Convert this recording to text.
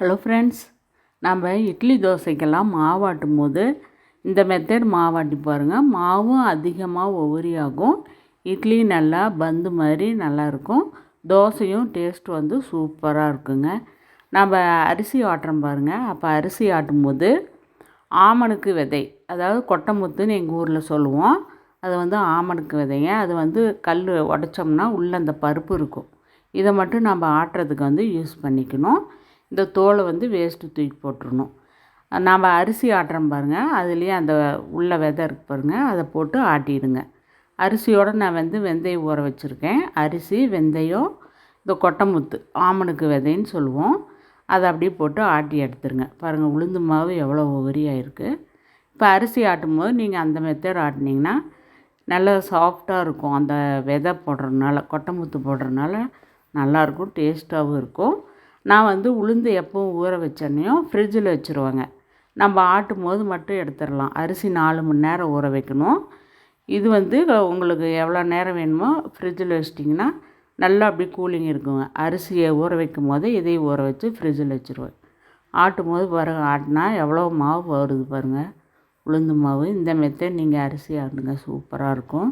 Hello friends நம்ம இட்லி தோசைக்கெல்லாம் மாவாட்டும் போது இந்த மெத்தட் மாவாட்டி பாருங்கள் மாவும் அதிகமாக ஒவ்வொரியாகும் இட்லி நல்லா பந்து மாதிரி நல்லாயிருக்கும் தோசையும் டேஸ்ட் வந்து சூப்பராக இருக்குங்க. நம்ம அரிசி ஆட்டுறோம் பாருங்கள் அப்போ அரிசி ஆட்டும்போது ஆமணுக்கு விதை அதாவது கொட்டமுத்துன்னு எங்கள் ஊரில் சொல்லுவோம். அது வந்து ஆமணுக்கு விதைங்க. அது வந்து கல் உடச்சோம்னா உள்ளே அந்த பருப்பு இருக்கும். இதை மட்டும் நம்ம ஆட்டுறதுக்கு வந்து யூஸ் பண்ணிக்கணும். இந்த தோலை வந்து வேஸ்ட்டு தூக்கி போட்டுருணும் நாம் அரிசி ஆட்டுறோம் பாருங்கள் அதுலேயே அந்த உள்ள விதை இருக்கு பாருங்கள் அதை போட்டு ஆட்டிடுங்க. அரிசியோடு நான் வந்து வெந்தயம் ஊற வச்சுருக்கேன். அரிசி வெந்தயம் இந்த கொட்டைமுத்து ஆமணுக்கு விதைன்னு சொல்லுவோம். அதை அப்படியே போட்டு ஆட்டி எடுத்துருங்க. பாருங்கள் உளுந்து மாவு எவ்வளோ உவரியாக இருக்குது இப்போ அரிசி ஆட்டும் போது நீங்கள் அந்த மெத்தட் ஆட்டினீங்கன்னா நல்லா சாஃப்டாக இருக்கும். அந்த விதை போடுறதுனால கொட்டைமுத்து போடுறதுனால நல்லாயிருக்கும் டேஸ்ட்டாகவும் இருக்கும். நான் வந்து உளுந்து எப்பவும் ஊற வச்சோன்னையும் ஃப்ரிட்ஜில் வச்சுருவேங்க. நம்ம ஆட்டும் போது மட்டும் எடுத்துடலாம். அரிசி நாலு மணி நேரம் ஊற வைக்கணும். இது வந்து உங்களுக்கு எவ்வளோ நேரம் வேணுமோ ஃப்ரிட்ஜில் வச்சிட்டிங்கன்னா நல்லா அப்படியே கூலிங் இருக்குங்க. அரிசியை ஊற வைக்கும் போது இதையும் ஊற வச்சு ஃப்ரிட்ஜில் வச்சுருவேன். ஆட்டும் போது பாருங்கள் ஆட்டினா எவ்வளோ மாவு வருது பாருங்கள் உளுந்து மாவு இந்த மெத்தே நீங்கள் அரிசி ஆட்டுங்க சூப்பராக இருக்கும்.